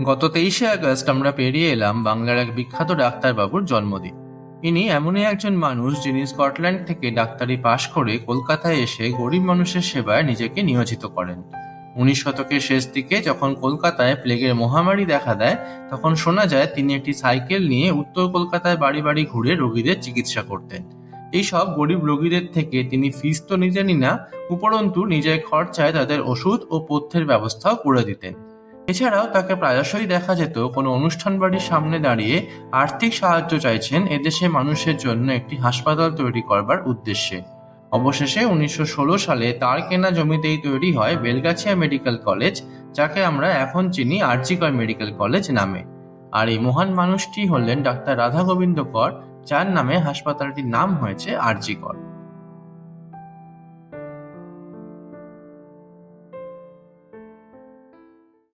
গত তেইশে আগস্ট আমরা পেরিয়ে এলাম বাংলার এক বিখ্যাত ডাক্তারবাবুর জন্মদিন। ইনি এমনই একজন মানুষ যিনি স্কটল্যান্ড থেকে ডাক্তারি পাশ করে কলকাতায় এসে গরিব মানুষের সেবায় নিজেকে নিয়োজিত করেন। উনিশ শতকের শেষ দিকে যখন কলকাতায় প্লেগের মহামারী দেখা দেয়, তখন শোনা যায় তিনি একটি সাইকেল নিয়ে উত্তর কলকাতায় বাড়ি বাড়ি ঘুরে রোগীদের চিকিৎসা করতেন। এই সব গরিব রোগীদের থেকে তিনি ফিস তো নিজেনই না, উপরন্তু নিজের খরচায় তাদের ওষুধ ও পথ্যের ব্যবস্থাও করে দিতেন। এছাড়াও তাকে প্রায়শই দেখা যেত কোনো অনুষ্ঠান বাড়ির সামনে দাঁড়িয়ে আর্থিক সাহায্য চাইছেন এদেশে মানুষের জন্য একটি হাসপাতাল তৈরি করবার উদ্দেশ্যে। অবশেষে উনিশশো ষোলো সালে তার কেনা জমিতেই তৈরি হয় বেলগাছিয়া মেডিকেল কলেজ, যাকে আমরা এখন চিনি আরজিকর মেডিকেল কলেজ নামে। আর এই মহান মানুষটি হলেন ডাক্তার রাধা গোবিন্দ কর, যার নামে হাসপাতালটির নাম হয়েছে আরজিকর।